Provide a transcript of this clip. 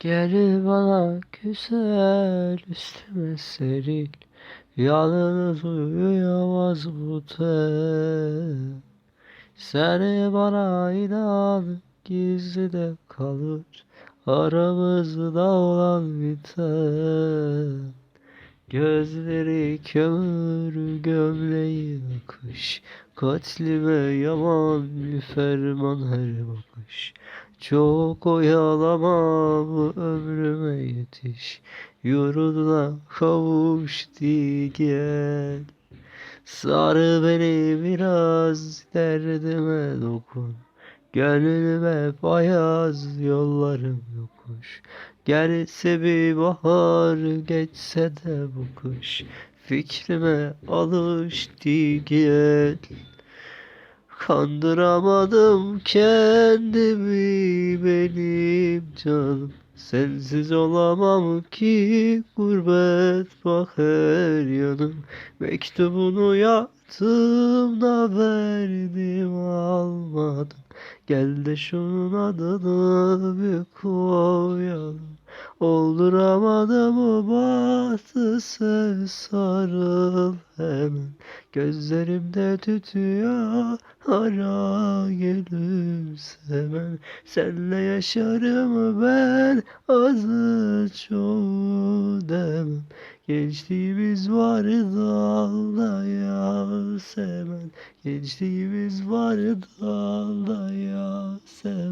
Gel bana güzel üstüme seril Yalnız uyuyamaz bu ten Seni bana inan gizli de kalır. Aramızda olan biten Gözleri kömür gömleği akış Katlime yaman bir ferman her bakış Çok oyalama bu ömrüme yetiş. Yurduna kavuş gel Sarı beni biraz derdime dokun Gönlüme bayaz yollarım yokuş. Gelse bir bahar geçse de bu kış. Fikrime alıştı gel Kandıramadım kendimi benim canım. Sensiz olamam ki gurbet bak her yanım. Mektubunu yaktım da verdim. almadım Gel de şunun adını bir koyalım Olduramadım o bahtı sev sarıl hemen. Gözlerimde tütüyor hala gülümsemen Senle yaşarım ben azı çoğu demem Gençliğimiz vardı dalda Yasemen Gençliğimiz vardı dalda Yasemen